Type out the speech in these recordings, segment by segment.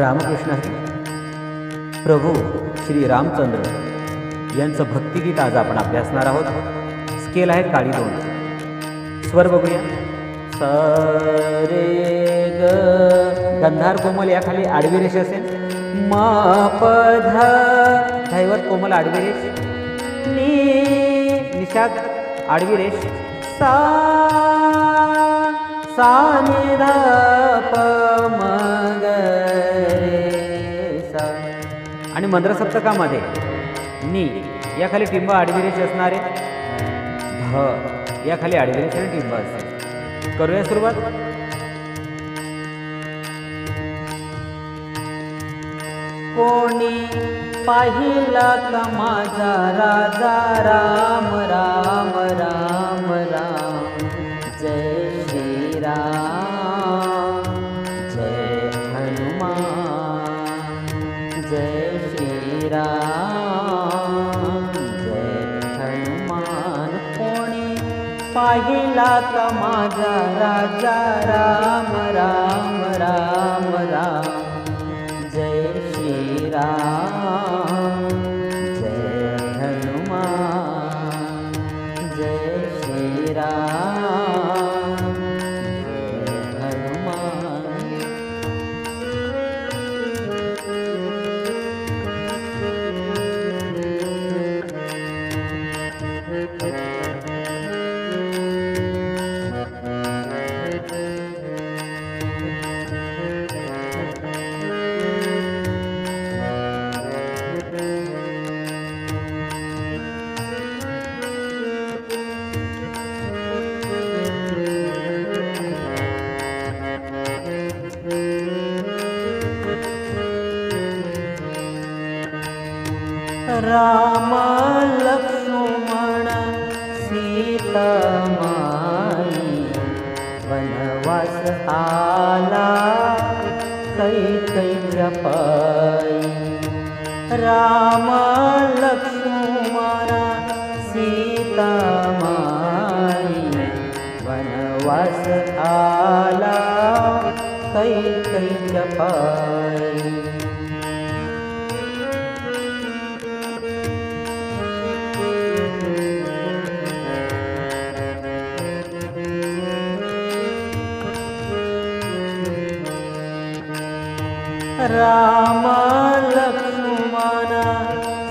रामकृष्ण प्रभू श्री रामचंद्र यांचं भक्तिगीत आज आपण अभ्यासणार आहोत. स्केल आहे काळी दोन. स्वर बघूया. स रे ग. गंधार कोमल याखाली आडवी रेष असेल. म प ध. कोमल आडवी रेष. नी निषाद आडवी रेष. सा सा निधा मंत्र सप्तकामध्ये नी याखाली टिंब आडवी असणारे. ध याखाली आडवी रेष आणि टिंब असते करूया सुरुवात. कोणी पाहिला का माझा राजा? राम राम राम राम. जय श्रीराम पाहिला का माझा राजा? राम राम राम राम. जय श्रीराम राम लक्ष्मण सीता माई वनवास आला कैकैच्या पायी राम लक्ष्मण सीता माई वनवास आला पायी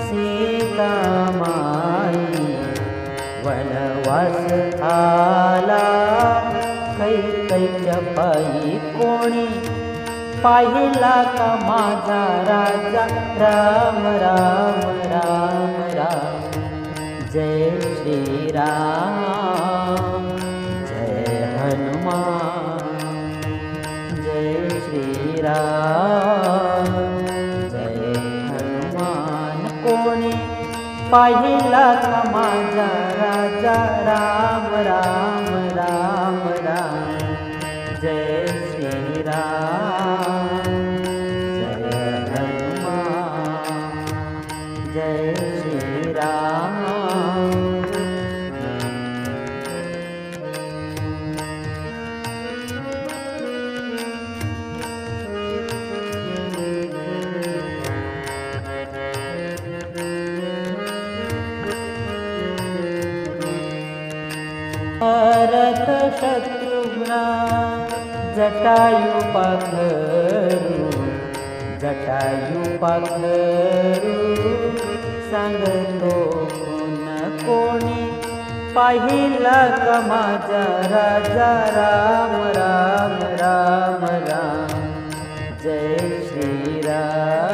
सीता माई वनवास कैकैच्या पायी कोणी? पाहिला का माझा राजा? राम राम राम राम. जय श्रीराम पाहिला का माझा राजा राम राम? भरत शत्रुघ्ना जटायु पाखरू जटायु पाखरू सांगतो कोण कोणी पाहिला का माझा राजा? राम राम राम राम. जय श्रीराम.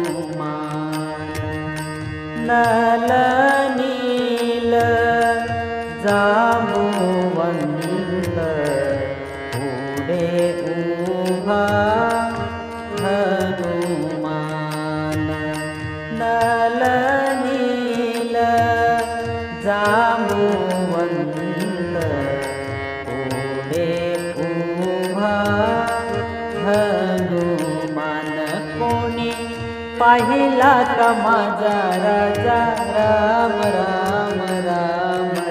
नलनील नील ज मन्द ऊडे उभा नल नील ज मन्द ऊडे उभा पाहिला का माझा राजा? राम राम राम.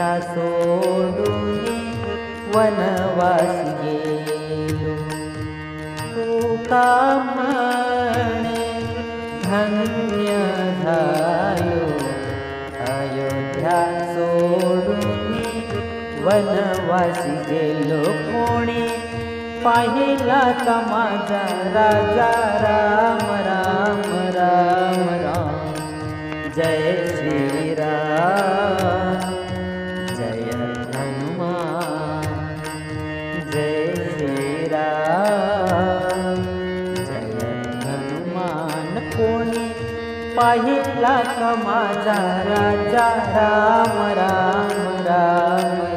देहा सोडून वनवास गेलो. तुका धन्य झालो. अयोध्या सोडून वनवास गेलो. कोणी पाहिला का माझा राजा पाहिला का माझा राजा? राम राम राम